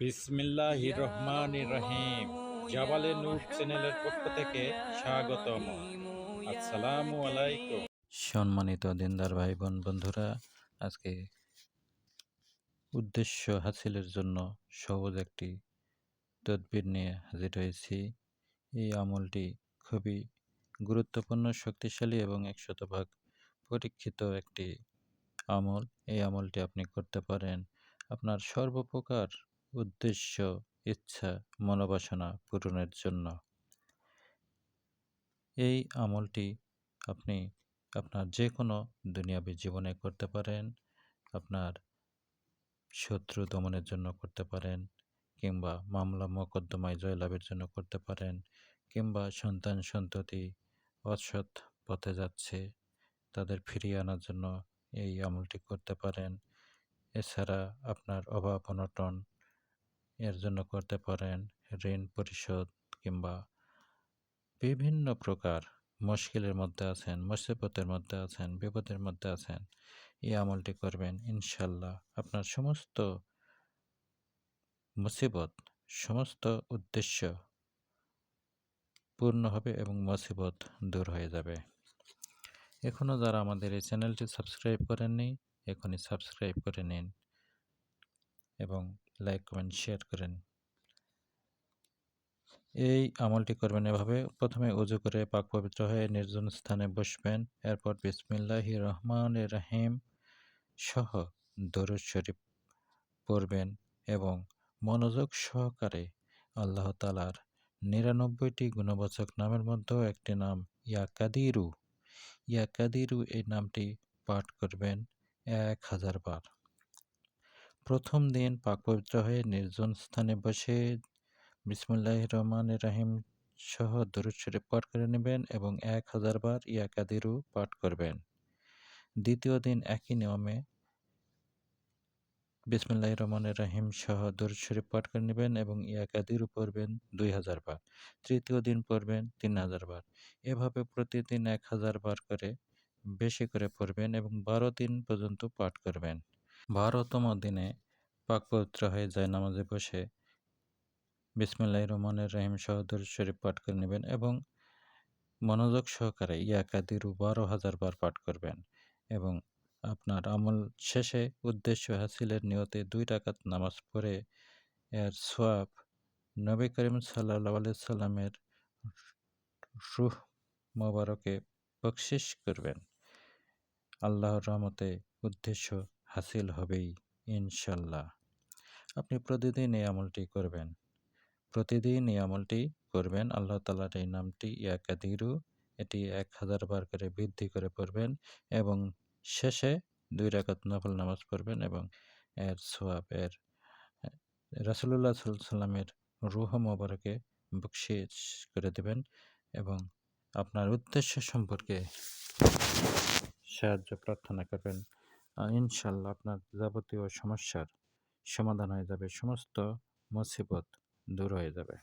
বিসমিল্লাহ রহমান রহিম। জাবালে নূর চ্যানেলের পক্ষ থেকে স্বাগতম। আসসালামু আলাইকুম। সম্মানিত দিনদার ভাই বোন বন্ধুরা আজকে উদ্দেশ্য হাসিলের জন্য সহজ একটি তদবির নিয়ে হাজির হয়েছি। এই আমলটি খুবই গুরুত্বপূর্ণ শক্তিশালী এবং একশত ভাগ পরীক্ষিত একটি আমল। এই আমলটি আপনি করতে পারেন। আপনার সর্বপ্রকার উদ্দেশ্য, ইচ্ছা, মনোবাসনা পূরণের জন্য। এই আমলটি আপনি আপনার যে কোনো দুনিয়াবী জীবনে করতে পারেন, আপনার শত্রু দমনের জন্য করতে পারেন, কিংবা মামলা মোকদ্দমায় জয়লাভের জন্য করতে পারেন, কিংবা সন্তান সন্ততি অসৎ পথে যাচ্ছে, তাদের ফিরিয়ে আনার জন্য এই আমলটি করতে পারেন। এছাড়া আপনার অভাব অনটন এর জন্য করতে পারেন ঋণ পরিশোধ কিংবা বিভিন্ন প্রকার মুশকিলের মধ্যে আছেন, মুসিবতের মধ্যে আছেন, বিপদের মধ্যে আছেন, এই আমলটি করবেন, ইনশাল্লাহ। আপনার সমস্ত মুসিবত, সমস্ত উদ্দেশ্য পূর্ণ হবে এবং মুসিবত দূর হয়ে যাবে। এখনও যারা আমাদের এই চ্যানেলটি সাবস্ক্রাইব করেননি, এখনই সাবস্ক্রাইব করে নিন এবং লাইক কমেন্ট শেয়ার করেন। এই আমলটি করবেন এভাবে। প্রথমে উজু করে পাক পবিত্র হয়ে নির্জন স্থানে বসবেন। এরপর বিসমিল্লাহি রহমান রাহিম সহ দরুদ শরীফ পড়বেন এবং মনোযোগ সহকারে আল্লাহ তালার নিরানব্বইটি গুণবাচক নামের মধ্যেও একটি নাম ইয়া কাদিরু। ইয়া কাদিরু এই নামটি পাঠ করবেন এক হাজার বার। প্রথম দিন পাক পবিত্র হয়ে নির্জন স্থানে বসে বিসমুল্লাহ রহমান রাহিম সহ দরুদ পাঠ করে নেবেন এবং এক হাজার বার ইয়া পাঠ করবেন। দ্বিতীয় দিন একই নিয়মে বিসমুল্লাহ রহমান রাহিম সহ দরুদ শরীফ পাঠ করে নেবেন এবং ইয়া পড়বেন দুই হাজার বার। তৃতীয় দিন পড়বেন তিন হাজার বার। এভাবে প্রতিদিন এক হাজার বার করে বেশি করে পড়বেন এবং বারো দিন পর্যন্ত পাঠ করবেন। বারোতম দিনে পাক পবিত্র হয়ে যায় নামাজে বসে। বিসমুল্লাহ রহমানের রাহিম সহদর শরীফ পাঠ করে নেবেন এবং মনোযোগ সহকারে ইয়া কাদিরু বারো হাজার বার পাঠ করবেন এবং আপনার আমল শেষে উদ্দেশ্য হাসিলের নিয়তে দুই টাকাত নামাজ পড়ে এর সোয়াব নবী করিম সাল্লাহ সাল্লামের রুহ মোবারকে বকশিস করবেন। আল্লাহর রহমতে উদ্দেশ্য হাসিল হবেই, ইনশাল্লাহ। আপনি প্রতিদিন এই আমলটি করবেন। প্রতিদিন এই আমলটি করবেন। আল্লাহ তালার এই নামটি ইয়াকাদিরু, এটি এক হাজার বার করে বৃদ্ধি করে পড়বেন এবং শেষে দুই রাকাত নফল নামাজ পড়বেন এবং এর সোয়াব এর রাসুল্লাহ সাল্লামের রুহ মোবারকে বকশিস করে দেবেন এবং আপনার উদ্দেশ্য সম্পর্কে সাহায্য প্রার্থনা করবেন। ইনশাল্লাহ আপনার যাবতীয় সমস্যার সমাধান হয়ে যাবে। সমস্ত মুসিবত দূর হয়ে যাবে।